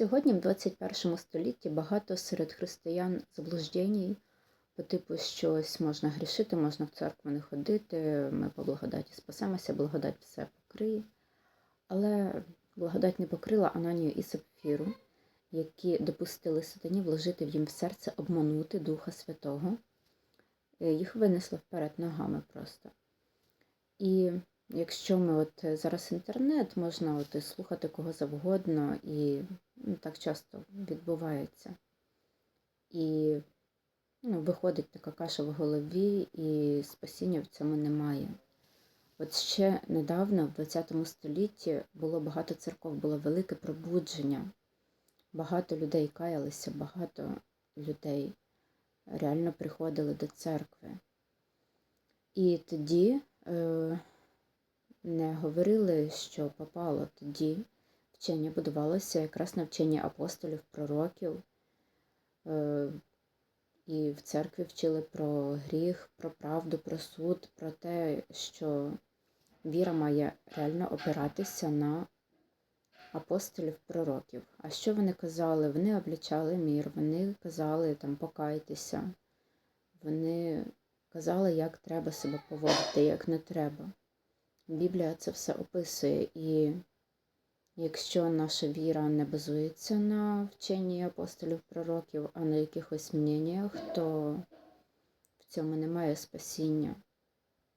Сьогодні, в 21 столітті, багато серед християн заблуждень по типу, що можна грішити, можна в церкву не ходити, ми по благодаті спасемося, благодать все покриє. Але благодать не покрила Ананію і Сапфіру, які допустили сатані вложити в їм в серце обманути Духа Святого. Е, Їх винесло вперед ногами просто. І якщо ми от е, зараз інтернет, можна от слухати кого завгодно, і ну, так часто відбувається. І ну, виходить така каша в голові, і спасіння в цьому немає. От ще недавно, в ХХ столітті, було багато церков, було велике пробудження. Багато людей каялися, багато людей реально приходили до церкви. І тоді е, не говорили, що попало тоді. Вчення будувалося якраз на вченні апостолів, пророків. Е, і в церкві вчили про гріх, про правду, про суд, про те, що віра має реально опиратися на апостолів, пророків. А що вони казали? Вони облічали мір, вони казали там покайтеся, вони казали, як треба себе поводити, як не треба. Біблія це все описує, і якщо наша віра не базується на вченні апостолів пророків, а на якихось мненнях, то в цьому немає спасіння.